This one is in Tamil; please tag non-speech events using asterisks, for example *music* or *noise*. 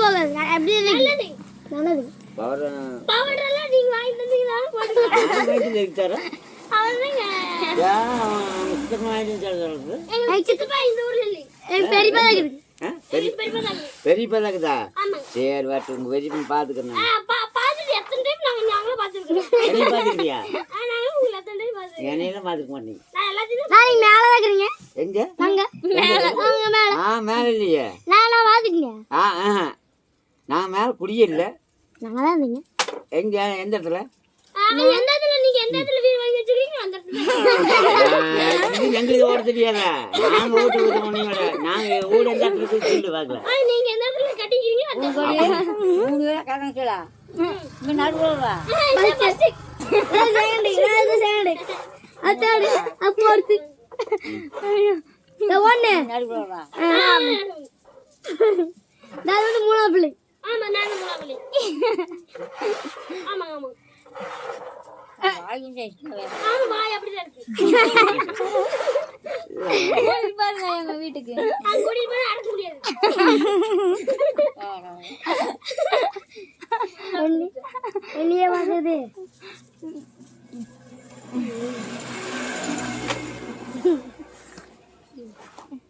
போகாது. நான் எப்படி நல்லது. நல்லது. பவர் பவுடர் எல்லாம் நீங்க வாங்கி தந்தீங்களா? *laughs* இருக்காரா சொல்கிறது எங்க பெரியப்பா தாக்குதா சரி வாட்டு பெரியப்பா என்னையெல்லாம் மாட்டீங்க. மேல வைக்கிறீங்க எங்க? நாங்க மேல. அங்க மேல. ஆ மேலே இல்லையே நான் நான் பாத்துக்கங்க ஆ ஆ நான் மேலே குடியே இல்லை தான் இருந்தீங்க. எங்க எந்த இடத்துல? எந்த இடத்துல நீங்க எந்த இடத்துல வீடு வாங்கி வச்சிருக்கீங்க? அந்த இடத்துல. ஆ, இது எங்களுக்கு ஓட தெரியாதா? நாங்க வீட்டு வீட்டு பண்ணியோட நாங்க வீடு எந்த இடத்துல சொல்லி நீங்க எந்த இடத்துல. கட்டிக்கிறீங்க மூணு பேரை நடுவில் வா. ஒன்னு நடுவில் மூணாவது பிள்ளை. ஆமா பாருங்க எங்க வீட்டுக்கு வெளியே வந்தது Mm-hmm.